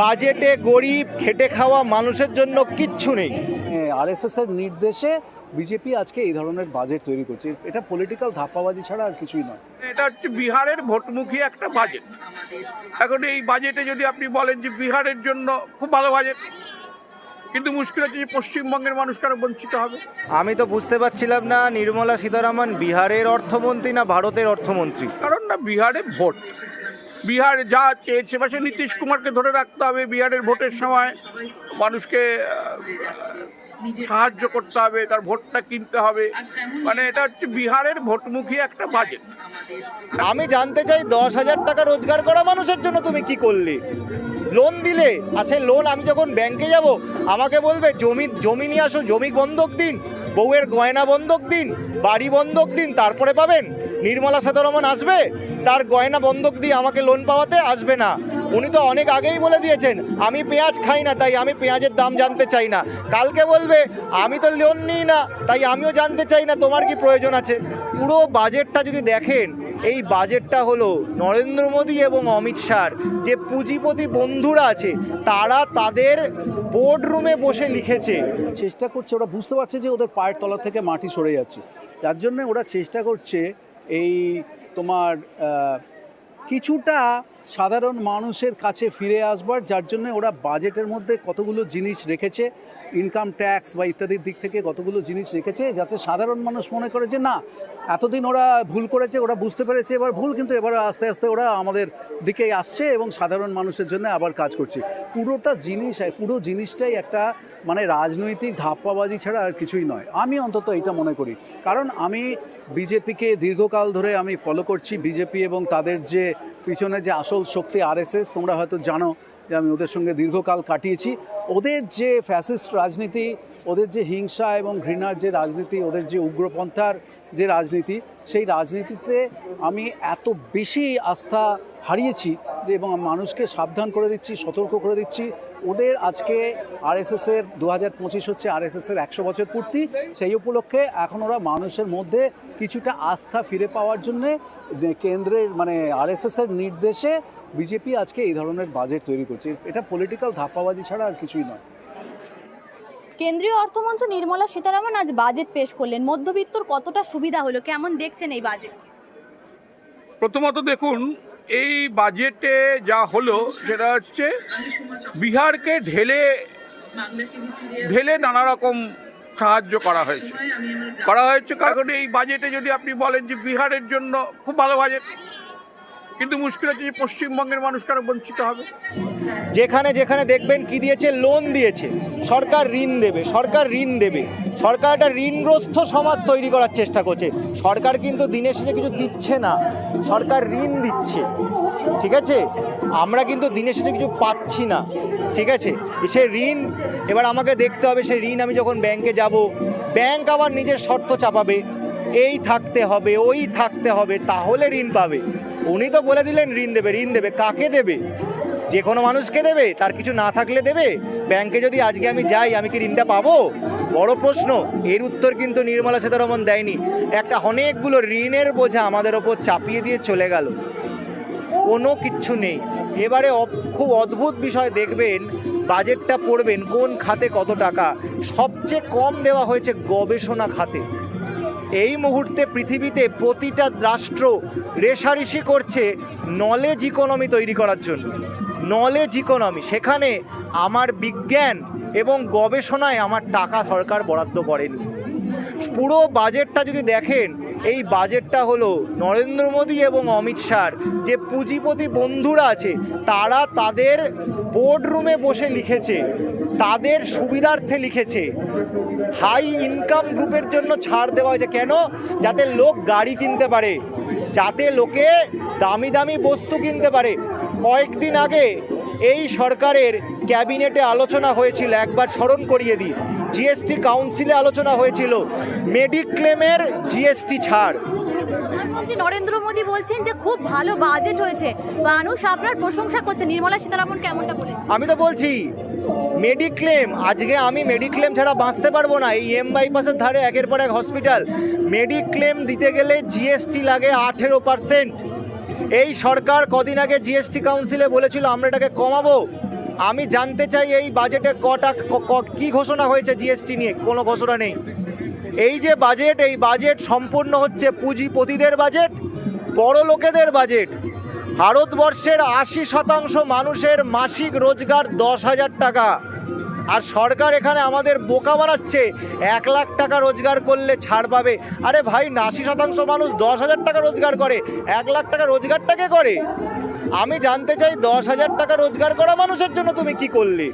বাজেটে গরিব খেটে খাওয়া মানুষের জন্য কিচ্ছু নেই। আরএসএস এর নির্দেশে বিজেপি আজকে এই ধরনের বাজেট তৈরি করছে। এটা পলিটিক্যাল ধাপ্পাবাজি ছাড়া আর কিছুই নয়। এটা হচ্ছে বিহারের ভোটমুখী একটা বাজেট। এখন এই বাজেটে যদি আপনি বলেন যে বিহারের জন্য খুব ভালো বাজেট কিন্তু মুশকিল হচ্ছে যে পশ্চিমবঙ্গের মানুষ কেন বঞ্চিত হবে? আমি তো বুঝতে পারছিলাম না নির্মলা সীতারামন বিহারের অর্থমন্ত্রী না ভারতের অর্থমন্ত্রী। কারণ না বিহারে ভোট। বিহার যা চেয়েছে, বা সে নীতিশ কুমারকে ধরে রাখতে হবে বিহারের ভোটের সময়। মানুষকে সাহায্য করতে হবে, তার ভোটটা কিনতে হবে। মানে এটা হচ্ছে বিহারের ভোটমুখী একটা বাজেট আমি জানতে চাই, দশ হাজার টাকা রোজগার করা মানুষের জন্য তুমি কি করলে? লোন দিলে? আর সেই লোন আমি যখন ব্যাংকে যাব, আমাকে বলবে, জমি জমি নিয়ে আসো, জমি বন্ধক দিন। বউয়ের গয়না বন্ধক দিন, বাড়ি বন্ধক দিন, তারপরে পাবেন। নির্মলা সীতারমন আসবে, তার গয়না বন্ধক দিয়ে আমাকে লোন পাওয়াতে আসবে না। উনি তো অনেক আগেই বলে দিয়েছেন, আমি পেঁয়াজ খাই না, তাই আমি পেঁয়াজের দাম জানতে চাই না। কালকে বলবে, আমি তো লোন নিই না, তাই আমিও জানতে চাই না, তোমার কি প্রয়োজন আছে? পুরো বাজেটটা যদি দেখেন এই বাজেটটা হলো নরেন্দ্র মোদী এবং অমিত শাহর। যে পুঁজিপতি বন্ধুরা আছে, তারা তাদের বোর্ড রুমে বসে লিখেছে। চেষ্টা করছে, ওরা বুঝতে পারছে যে ওদের পায়ের তলা থেকে মাটি সরে যাচ্ছে। যার জন্য ওরা চেষ্টা করছে এই তোমার কিছুটা সাধারণ মানুষের কাছে ফিরে আসবার, যার জন্য ওরা বাজেটের মধ্যে কতগুলো জিনিস রেখেছে। ইনকাম ট্যাক্স বা ইত্যাদির দিক থেকে কতগুলো জিনিস রেখেছে যাতে সাধারণ মানুষ মনে করে যে না, এতদিন ওরা ভুল করেছে, ওরা বুঝতে পেরেছে, এবার ভুল, কিন্তু এবার আস্তে আস্তে ওরা আমাদের দিকেই আসছে এবং সাধারণ মানুষের জন্য আবার কাজ করছে। পুরোটা জিনিস, পুরো জিনিসটাই একটা মানে রাজনৈতিক ধাপ্পাবাজি ছাড়া আর কিছুই নয়। আমি অন্তত এটা মনে করি। কারণ আমি বিজেপিকে দীর্ঘকাল ধরে আমি ফলো করছি। বিজেপি এবং তাদের যে পিছনে যে আসল শক্তি আরএসএস তোমরা হয়তো জানো যে আমি ওদের সঙ্গে দীর্ঘকাল কাটিয়েছি। ওদের যে ফ্যাসিস্ট রাজনীতি, ওদের যে হিংসা এবং ঘৃণার যে রাজনীতি, ওদের যে উগ্রপন্থার যে রাজনীতি, সেই রাজনীতিতে আমি এত বেশি আস্থা হারিয়েছি যে এবং মানুষকে সাবধান করে দিচ্ছি, সতর্ক করে দিচ্ছি। ওদের আজকে আরএসএসের দু হাজার পঁচিশ হচ্ছে আরএসএসের একশো বছর পূর্তি। সেই উপলক্ষে এখন ওরা মানুষের মধ্যে কিছুটা আস্থা ফিরে পাওয়ার জন্যে কেন্দ্রের মানে আরএসএসের নির্দেশে বিজেপি আজকে এই ধরনের বাজেট তৈরি করছে। এটা পলিটিক্যাল ধাপ্পাবাজি ছাড়া আর কিছুই নয়। কেন্দ্রীয় অর্থমন্ত্রী নির্মলা সীতারামন আজ বাজেট পেশ করলেন। মধ্যবিত্তর কতটা সুবিধা হলো? কেমন দেখছেন এই বাজেট প্রথমত দেখুন এই বাজেটে যা হলো সেটা হচ্ছে বিহারকে ঢেলে ঢেলে নানা রকম সাহায্য করা হয়েছে। করা হয়েছে কারণ এই বাজেটে যদি আপনি বলেন যে বিহারের জন্য খুব ভালো বাজেট কিন্তু মুশকিল হচ্ছে যে পশ্চিমবঙ্গের মানুষ কেন বঞ্চিত হবে। যেখানে যেখানে দেখবেন কি দিয়েছে? লোন দিয়েছে। সরকার ঋণ দেবে, সরকার ঋণ দেবে। সরকার একটা ঋণগ্রস্ত সমাজ তৈরি করার চেষ্টা করছে। সরকার কিন্তু দিনের শেষে কিছু দিচ্ছে না। সরকার ঋণ দিচ্ছে। ঠিক আছে? আমরা কিন্তু দিনের শেষে কিছু পাচ্ছি না। ঠিক আছে? সে ঋণ, এবার আমাকে দেখতে হবে সে ঋণ আমি যখন ব্যাংকে যাব। ব্যাংক আবার নিজের শর্ত চাপাবে। এই থাকতে হবে, ওই থাকতে হবে, তাহলে ঋণ পাবে। উনি তো বলে দিলেন, ঋণ দেবে ঋণ দেবে। কাকে দেবে? যে কোনো মানুষকে দেবে, তার কিছু না থাকলে দেবে। ব্যাংকে যদি আজকে আমি যাই, আমি কি ঋণটা পাবো? বড় প্রশ্ন, এর উত্তর কিন্তু নির্মলা সীতারমন দেয়নি। একটা অনেকগুলো ঋণের বোঝা আমাদের ওপর চাপিয়ে দিয়ে চলে গেল। কোনো কিচ্ছু নেই। এবারে খুব অদ্ভুত বিষয় দেখবেন, বাজেটটা পড়বেন কোন খাতে কত টাকা। সবচেয়ে কম দেওয়া হয়েছে গবেষণা খাতে। এই মুহূর্তে পৃথিবীতে প্রতিটা রাষ্ট্র রেশারেশি করছে নলেজ ইকোনমি তৈরি করার জন্য। নলেজ ইকোনমি সেখানে আমার বিজ্ঞান এবং গবেষণায় আমার টাকা সরকার বরাদ্দ করেনি। পুরো বাজেটটা যদি দেখেন, এই বাজেটটা হলো নরেন্দ্র মোদী এবং অমিত শাহর যে পুঁজিপতি বন্ধুরা আছে, তারা তাদের বোর্ড রুমে বসে লিখেছে তাদের সুবিধার্থে লিখেছে হাই ইনকাম গ্রুপের জন্য ছাড় দেওয়া হয়েছে। কেন? যাতে লোক গাড়ি কিনতে পারে, যাতে লোকে দামি দামি বস্তু কিনতে পারে। কয়েকদিন আগে এই সরকারের ক্যাবিনেটে আলোচনা হয়েছিল, একবার স্মরণ করিয়ে দিই, জিএসটি কাউন্সিলে আলোচনা হয়েছিল মেডিক্লেমের জিএসটি ছাড়। প্রধানমন্ত্রী নরেন্দ্র মোদী বলছেন যে খুব ভালো বাজেট হয়েছে। মানুষ আপনার প্রশংসা করছে নির্মলা সীতারামন কেমনটা বলেছে আমি তো বলছি মেডিক্লেম আজকে আমি মেডিক্লেম ছাড়া বাঁচতে পারব না। এই এম বাইপাসের ধারে একের পর এক হসপিটাল মেডিক্লেম দিতে গেলে জিএসটি লাগে আঠেরো পার্সেন্ট এই সরকার কদিন আগে জিএসটি কাউন্সিলে বলেছিল, আমরা এটাকে কমাবো। আমি জানতে চাই এই বাজেটে কটা, কি ঘোষণা হয়েছে জিএসটি নিয়ে। কোনো ঘোষণা নেই। এই যে বাজেট, এই বাজেট সম্পূর্ণ হচ্ছে পুঁজিপতিদের বাজেট বড় লোকেদের বাজেট। ভারতবর্ষের আশি শতাংশ মানুষের মাসিক রোজগার দশ হাজার টাকা। আর সরকার এখানে আমাদের বোকা বানাচ্ছে, এক লাখ টাকা রোজগার করলে ছাড় পাবে। আরে ভাই, আশি শতাংশ মানুষ দশ হাজার টাকা রোজগার করে, এক লাখ টাকা রোজগারটাকে করে? আমি জানতে চাই দশ হাজার টাকা রোজগার করা মানুষের জন্য তুমি কি করলে?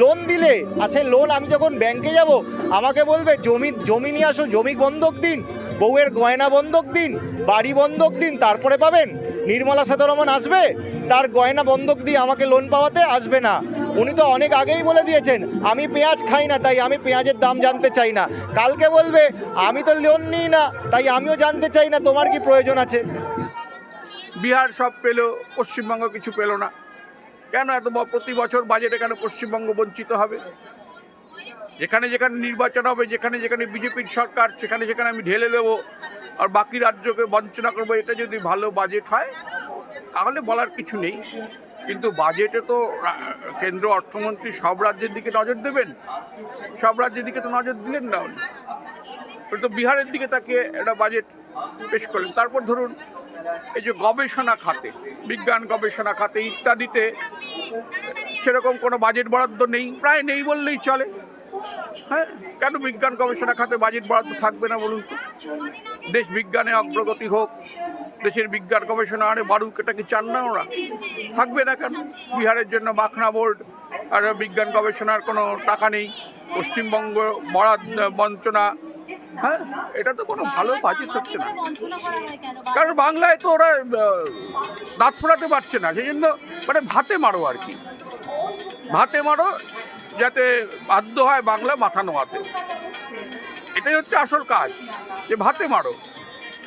লোন দিলে, আর সেই লোন আমি যখন ব্যাংকে যাব, আমাকে বলবে, জমি জমি নিয়ে আসো, জমি বন্ধক দিন, বউয়ের গয়না বন্ধক দিন, বাড়ি বন্ধক দিন, তারপরে পাবেন। নির্মলা সীতারমন আসবে, তার গয়না বন্ধক দিয়ে আমাকে লোন পাওয়াতে আসবে না। উনি তো অনেক আগেই বলে দিয়েছেন, আমি পেঁয়াজ খাই না, তাই আমি পেঁয়াজের দাম জানতে চাই না। কালকে বলবে, আমি তো লোন নিই না, তাই আমিও জানতে চাই না, তোমার কি প্রয়োজন আছে? বিহার সব পেল, পশ্চিমবঙ্গ কিছু পেল না। কেন এত প্রতি বছর বাজেটে কেন পশ্চিমবঙ্গ বঞ্চিত হবে? যেখানে যেখানে নির্বাচন হবে, যেখানে যেখানে বিজেপির সরকার, সেখানে সেখানে আমি ঢেলে দেবো আর বাকি রাজ্যকে বঞ্চনা করব, এটা যদি ভালো বাজেট হয়, তাহলে বলার কিছু নেই। কিন্তু বাজেটে তো কেন্দ্র অর্থমন্ত্রী সব রাজ্যের দিকে নজর দেবেন? সব রাজ্যের দিকে তো নজর দিলেন না উনি। তো বিহারের দিকে তাকে একটা বাজেট পেশ করলেন। তারপর ধরুন, এই যে গবেষণা খাতে, বিজ্ঞান গবেষণা খাতে ইত্যাদিতে সেরকম কোনো বাজেট বরাদ্দ নেই, প্রায় নেই বললেই চলে। হ্যাঁ কেন বিজ্ঞান গবেষণা খাতে বাজেট বরাদ্দ থাকবে না বলুন তো? দেশ বিজ্ঞানে অগ্রগতি হোক, দেশের বিজ্ঞান গবেষণা আরে বাড়ুক, এটা কি চান না ওরা? থাকবে না কেন? বিহারের জন্য মাখনা বোর্ড আর বিজ্ঞান গবেষণার কোনো টাকা নেই। পশ্চিমবঙ্গ বরাদ্দ, বঞ্চনা হ্যাঁ এটা তো কোনো ভালো বাজেট হচ্ছে না। কারণ বাংলায় তো ওরা দাঁত ফোড়াতে পারছে না সেই জন্য মানে ভাতে মারো আর কি। ভাতে মারো যাতে বাধ্য হয় বাংলা মাথা নোয়াতে। এটাই হচ্ছে আসল কাজ যে ভাতে মারো।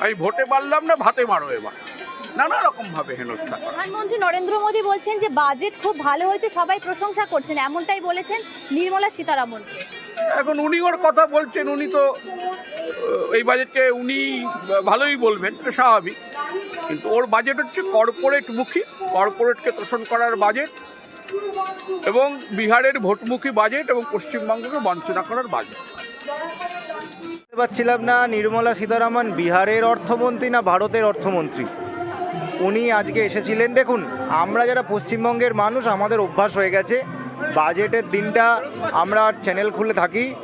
আমি ভোটে পারলাম না ভাতে মারো এবার। নানা রকম ভাবে হেনস্থা প্রধানমন্ত্রী নরেন্দ্র মোদী বলছেন যে বাজেট খুব ভালো হয়েছে সবাই প্রশংসা করছেন এমনটাই বলেছেন নির্মলা সীতারামনকে। এখন উনি ওর কথা বলছেন, উনি তো এই বাজেটকে উনি ভালোই বলবেন স্বাভাবিক। কিন্তু ওর বাজেট হচ্ছে কর্পোরেটমুখী কর্পোরেটকে তোষণ করার বাজেট এবং বিহারের ভোটমুখী বাজেট এবং পশ্চিমবঙ্গকে বঞ্চনা করার বাজেট। বুঝতে পারছিলাম না, নির্মলা সীতারামন বিহারের অর্থমন্ত্রী না ভারতের অর্থমন্ত্রী? উনি আজকে এসেছিলেন। দেখুন, আমরা যারা পশ্চিমবঙ্গের মানুষ, আমাদের অভ্যাস হয়ে গেছে। বাজেটের দিনটা আমরা চ্যানেল খুলে থাকি,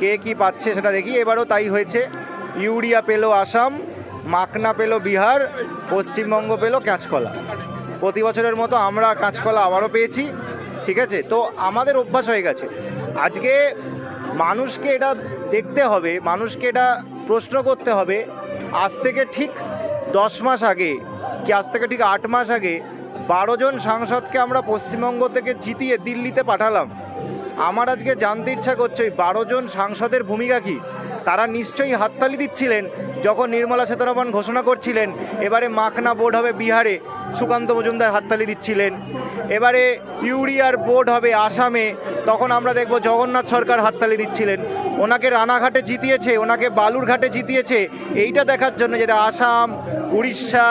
কে কি পাচ্ছে সেটা দেখি। এবারও তাই হয়েছে। ইউরিয়া পেল আসাম, মাকনা পেল বিহার, পশ্চিমবঙ্গ পেল কাঁচকলা। প্রতি বছরের মতো আমরা কাঁচকলা আবারও পেয়েছি, ঠিক আছে? তো আমাদের অভ্যাস হয়ে গেছে। আজকে মানুষকে এটা দেখতে হবে, মানুষকে এটা প্রশ্ন করতে হবে। আজ থেকে ঠিক দশ মাস আগে কি আজ থেকে ঠিক আট মাস আগে বারো জন সাংসদকে আমরা পশ্চিমবঙ্গ থেকে জিতিয়ে দিল্লিতে পাঠালাম। আমার আজকে জানতে ইচ্ছা করছে ওই বারো জন সাংসদের ভূমিকা কি? তারা নিশ্চয়ই হাততালি দিচ্ছিলেন যখন নির্মলা সীতারামন ঘোষণা করছিলেন, এবারে মাখনা বোর্ড হবে বিহারে, সুকান্ত মজুমদার হাততালি দিচ্ছিলেন। এবারে ইউরিয়ার বোর্ড হবে আসামে, তখন আমরা দেখব জগন্নাথ সরকার হাততালি দিচ্ছিলেন। ওনাকে রানাঘাটে জিতিয়েছে, ওনাকে বালুরঘাটে জিতিয়েছে, এইটা দেখার জন্য যাতে আসাম, উড়িষ্যা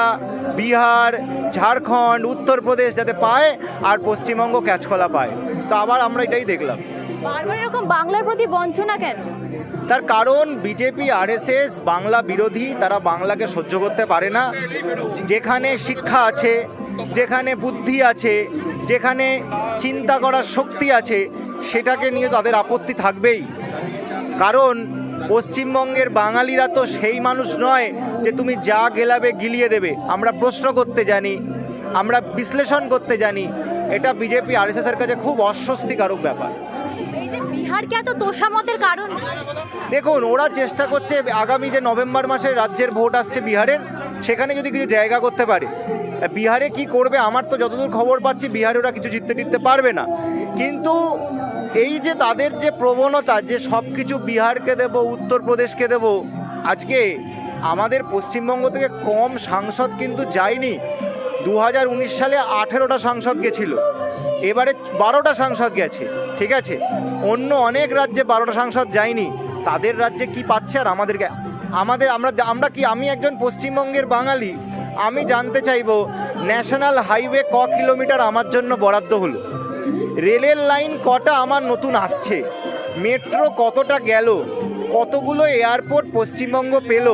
বিহার ঝাড়খণ্ড উত্তরপ্রদেশ যাতে পায় আর পশ্চিমবঙ্গ ক্যাচকলা পায়। তো আবার আমরা এটাই দেখলাম। বারবার এরকম বাংলার প্রতি বঞ্চনা কেন? তার কারণ বিজেপি আরএসএস বাংলা বিরোধী তারা বাংলাকে সহ্য করতে পারে না। যেখানে শিক্ষা আছে যেখানে বুদ্ধি আছে যেখানে চিন্তা করার শক্তি আছে সেটাকে নিয়ে তাদের আপত্তি থাকবেই। কারণ পশ্চিমবঙ্গের বাঙালিরা তো সেই মানুষ নয় যে তুমি যা গেলাবে গিলিয়ে দেবে। আমরা প্রশ্ন করতে জানি আমরা বিশ্লেষণ করতে জানি। এটা বিজেপি আর এস আরএসএসের কাছে খুব অস্বস্তিকারক ব্যাপার। বিহারকে এত তোষামতের কারণ? দেখুন ওরা চেষ্টা করছে আগামী যে নভেম্বর মাসে রাজ্যের ভোট আসছে বিহারের সেখানে যদি কিছু জায়গা করতে পারে। বিহারে কি করবে আমার তো যতদূর খবর পাচ্ছি বিহারে ওরা কিছু জিততে টিততে পারবে না। কিন্তু এই যে তাদের যে প্রবণতা, যে সব কিছু বিহারকে দেব, উত্তরপ্রদেশকে দেব, আজকে আমাদের পশ্চিমবঙ্গ থেকে কম সাংসদ কিন্তু যায়নি। দু হাজার উনিশ সালে আঠেরোটা সাংসদ গেছিল, এবারে বারোটা সাংসদ গেছে, ঠিক আছে? অন্য অনেক রাজ্যে বারোটা সাংসদ যায়নি, তাদের রাজ্যে কি পাচ্ছে আর আমাদেরকে? আমাদের, আমরা আমরা কি, আমি একজন পশ্চিমবঙ্গের বাঙালি, আমি জানতে চাইব, ন্যাশনাল হাইওয়ে ক কিলোমিটার আমার জন্য বরাদ্দ হলো। রেলের লাইন কটা আমার নতুন আসছে? মেট্রো কতটা গেল? কতগুলো এয়ারপোর্ট পশ্চিমবঙ্গ পেল?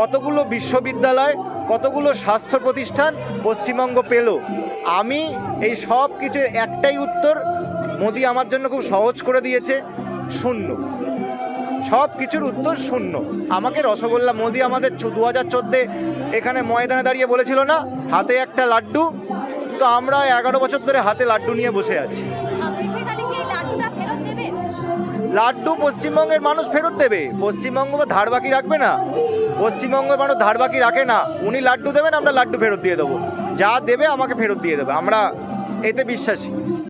কতগুলো বিশ্ববিদ্যালয়, কতগুলো স্বাস্থ্য প্রতিষ্ঠান পশ্চিমবঙ্গ পেল? আমি এই সব কিছু একটাই উত্তর মোদি আমার জন্য খুব সহজ করে দিয়েছে, শূন্য। সব কিছুর উত্তর শূন্য। আমাকে রসগোল্লা, মোদি আমাদের দু হাজার চোদ্দে এখানে ময়দানে দাঁড়িয়ে বলেছিল না, হাতে একটা লাড্ডু, তো আমরা এগারো বছর ধরে হাতে লাড্ডু নিয়ে বসে আছি। লাড্ডু পশ্চিমবঙ্গের মানুষ ফেরত দেবে। পশ্চিমবঙ্গ বা ধার বাকি রাখবে না। পশ্চিমবঙ্গের মানুষ ধার বাকি রাখে না। উনি লাড্ডু দেবেন, আমরা লাড্ডু ফেরত দিয়ে দেবো। যা দেবে আমাকে ফেরত দিয়ে দেবে। আমরা এতে বিশ্বাসী।